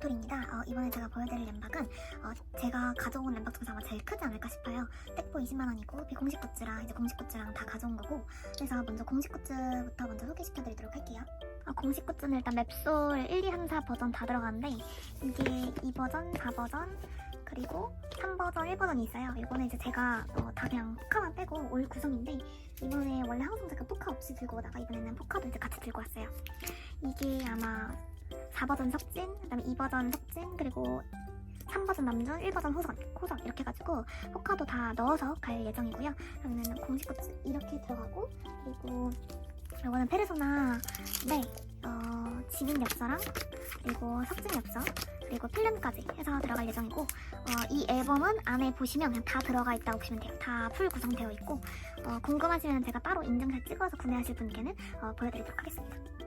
도토리입니다. 어, 이번에 제가 보여드릴 램박은 어, 제가 가져온 램박 중에서 아마 제일 크지 않을까 싶어요. 택보 20만원이고 비공식 굿즈랑 이제 공식 굿즈랑 다 가져온 거고 그래서 먼저 공식 굿즈부터 먼저 소개시켜드리도록 할게요. 어, 공식 굿즈는 일단 맵솔 1, 2, 3, 4 버전 다 들어가는데 이게 2버전, 4버전 그리고 3버전, 1버전이 있어요. 이거는 이제 제가 어, 다 그냥 포카만 빼고 올 구성인데 이번에 원래 항상 제가 포카 없이 들고 오다가 이번에는 포카도 이제 같이 들고 왔어요. 이게 아마 4버전 석진, 그다음에 2버전 석진, 그리고 3버전 남준, 1버전 호석, 호석 이렇게 해가지고 포카도 다 넣어서 갈 예정이고요. 그러면 공식 굿즈 이렇게 들어가고 그리고 이거는 페르소나 네, 어, 지민 엽서랑 그리고 석진 엽서 그리고 필름까지 해서 들어갈 예정이고 어, 이 앨범은 안에 보시면 그냥 다 들어가 있다고 보시면 돼요. 다 풀 구성되어 있고 어, 궁금하시면 제가 따로 인증샷 찍어서 구매하실 분께는 어, 보여드리도록 하겠습니다.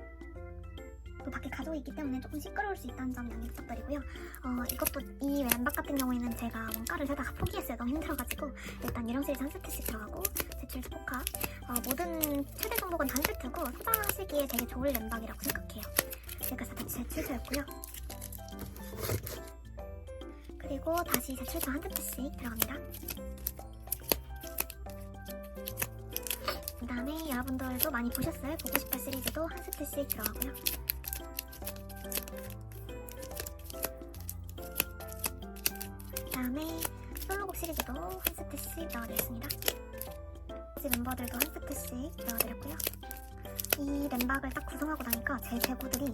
또 밖에 가족이 있기 때문에 조금 시끄러울 수 있다는 점 양해 부탁드리고요. 어, 이것도 이 왼박 같은 경우에는 제가 원가를 세다가 포기했어요. 너무 힘들어가지고 일단 유령 시리즈 한 세트씩 들어가고 제출 스포카 어, 모든 최대 종목은 단 세트고 소장하시기에 되게 좋을 램박이라고 생각해요. 그래서 다 제출서였고요. 그리고 다시 제출서 한 세트씩 들어갑니다. 그 다음에 여러분들도 많이 보셨을 보고 싶다 시리즈도 한 세트씩 들어가고요. 시리즈도 한 세트씩 넣어드렸습니다. 이 멤버들도 한 세트씩 넣어드렸고요. 이 멤버를 딱 구성하고 나니까 제 재고들이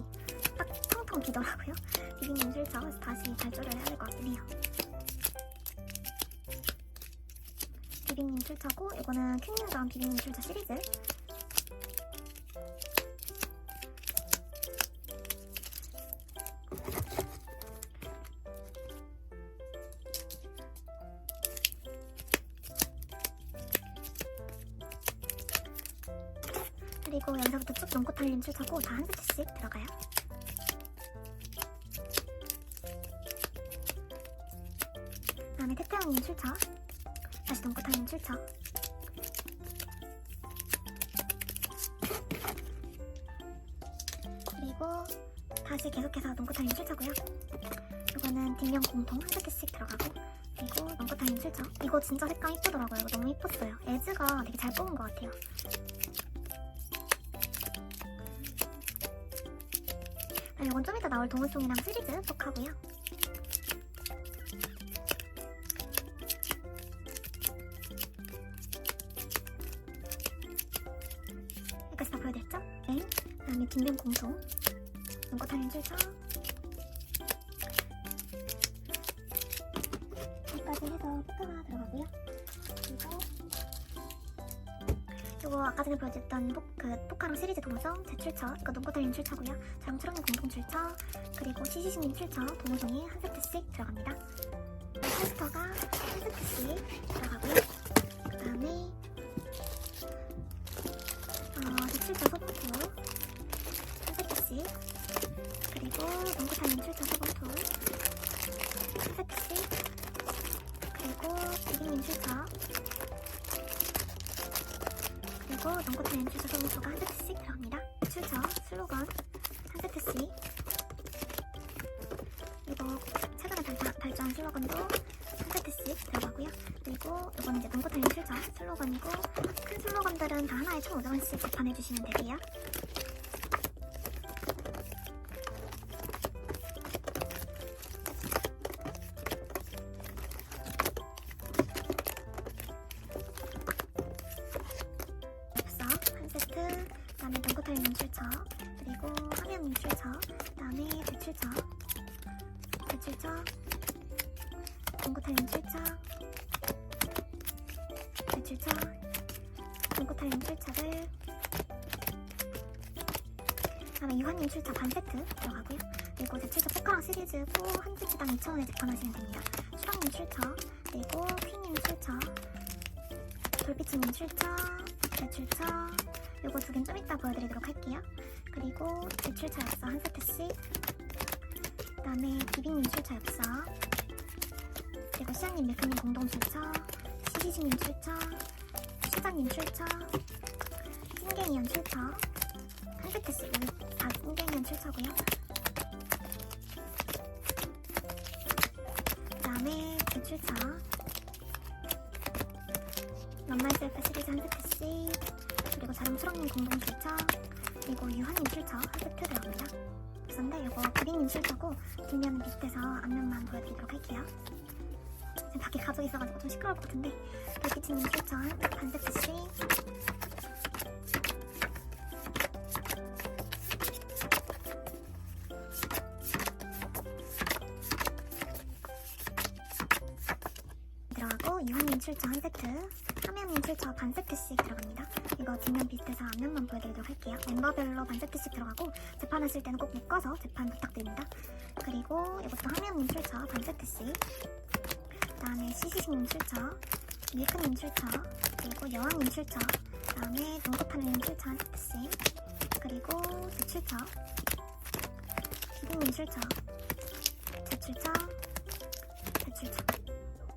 딱 텅텅 비더라고요. 비빔님 그래서 다시 발조를 해야 될 것 같긴 해요. 비빔님 출처고 이거는 킹님과 비빔님 출처 시리즈 그리고 여기서부터 쭉 연꽃탈림 출처고 다한 세트씩 들어가요. 다음에 태태형님 출처 다시 연꽃탈림 출처 그리고 다시 계속해서 연꽃탈림 출처고요. 이거는 뒷면 공통 한 세트씩 들어가고 그리고 연꽃탈림 출처 이거 진짜 색감 이쁘더라고요. 이거 너무 이뻤어요. 에즈가 되게 잘 뽑은 것 같아요. 이건 좀 이따 나올 동물송이랑 시리즈 속하고요. 여기까지 다 보여드렸죠? 네. 그 다음에 뒷면 공통, 연꽃하는 출처. 여기까지 해서 포카가 들어가고요. 이거 아까 전에 보여줬던 포, 그 포카랑 시리즈 동성 제출처 이거 눈꽃달린 출처고요. 저랑 초롱님 공통 출처 그리고 시시시님 출처 동호송이 한 세트씩 들어갑니다. 포스터가 한 세트씩 들어가고요. 그 다음에 어, 제출처 소봉투 한 세트씩 그리고 눈꽃달린 출처 소봉투 한 세트씩 그리고 비빔님 출처 그리고 연꽃펜 출처 소금수가 한 세트씩 들어갑니다. 출처, 슬로건 한 세트씩 그리고 최근에 발전, 발전 슬로건도 한 세트씩 들어가고요. 그리고 이거는 이제 연꽃펜 출처 슬로건이고 큰 슬로건들은 다 하나에 총 500원씩 재판해주시면 되고요. 그다음에 연꽃탈님 출처, 그리고 화면님 출처, 그다음에 대출처, 대출처, 연꽃탈님 출처, 대출처, 연꽃탈님 출처를 그다음에 유한님 출처 반 세트 들어가고요. 그리고 대출처 포카랑 시리즈도 한 세트당 2,000원에 재판하시면 됩니다. 수랑님 출처, 그리고 퀸님 출처, 돌비치님 출처, 제출처. 요거 두 개는 좀 이따 보여드리도록 할게요. 그리고 제출처 엽서 한 세트씩. 그 다음에 기빈 인출처 엽서 그리고 시아님 밀크님 공동 출처 시리즈 인출처 시장님 출처 신갱이 연 출처. 한 세트씩. 여기 다 찐갱이연 출처고요. 그 다음에 제출처. 연말 셀프 시리즈 한 세트씩 그리고 자랑 수랑님 공동 출처 그리고 유한님 출처 한 세트 들어갑니다. 우선데 이거 비비님 출처고 뒷면 밑에서 앞면만 보여드리도록 할게요. 지금 밖에 가족 있어가지고 좀 시끄러울 것 같은데 별빛님 출처 한 세트씩. 들어가고 유한님 출처 한 세트, 하면님 출처 반 세트씩 들어갑니다. 이거 뒷면 비슷해서 앞면만 보여드리도록 할게요. 멤버별로 반 세트씩 들어가고 재판하실 때는 꼭 묶어서 재판 부탁드립니다. 그리고 이것도 하면님 출처 반 세트씩, 그 다음에 시시식님 출처, 밀크님 출처, 그리고 여왕님 출처, 그 다음에 동고타님 출처 한 세트씩, 그리고 제 출처, 비비님 출처,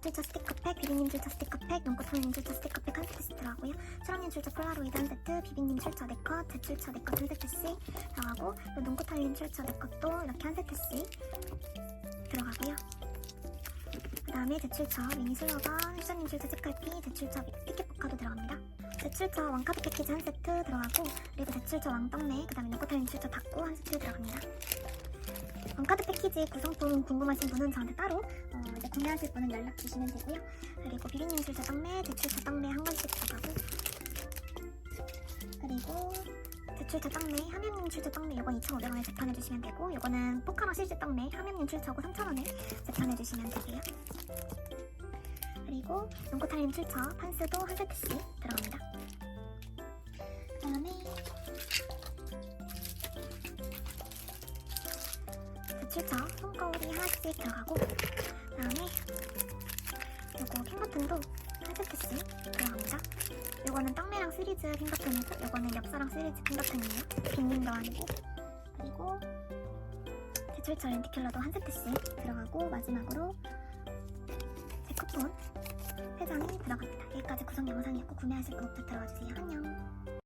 출처 스티커팩, 비비님 출처 스티커팩, 용꽃하님 출처 스티커팩 한 세트씩 들어가고요. 수랑님 출처 폴라로이드 한 세트, 비비님 출처 4컷, 제 출처 4컷 한 세트씩 들어가고 또 눈꽃하님 출처 4컷도 이렇게 한 세트씩 들어가고요. 그 다음에 제 출처 미니 슬러건, 휘저님 출처 색깔피, 제 출처 피켓포카도 들어갑니다. 제 출처 왕카드 패키지 한 세트 들어가고 그리고 제 출처 왕떡네, 그 다음에 눈꽃하님 출처 닫고 한 세트 들어갑니다. 원카드 패키지 구성품 궁금하신 분은 저한테 따로 어, 구매하실 분은 연락 주시면 되고요. 그리고 비비님 출처 떡매, 대출처 떡매 한 건씩 들어가고 그리고 대출처 떡매, 하면님 출처 떡매 이건 2,500원에 재판해 주시면 되고 이거는 포카마 실제 떡매, 하면님 출처고 3,000원에 재판해 주시면 되고요. 그리고 용코타님 출처 판스도 한 세트씩 들어갑니다. 그 다음에 대출처 손거울이 하나씩 들어가고 그 다음에 요거 캔 버튼도 한 세트씩 들어갑니다. 요거는 떡매랑 시리즈 캔 버튼이고 요거는 엽서랑 시리즈 캔 버튼이에요. 빈님도 아니고 그리고 대출처 렌티킬러도 한 세트씩 들어가고 마지막으로 제 쿠폰 3장이 들어갑니다. 여기까지 구성 영상이었고 구매하실 분 부터 들어가주세요. 안녕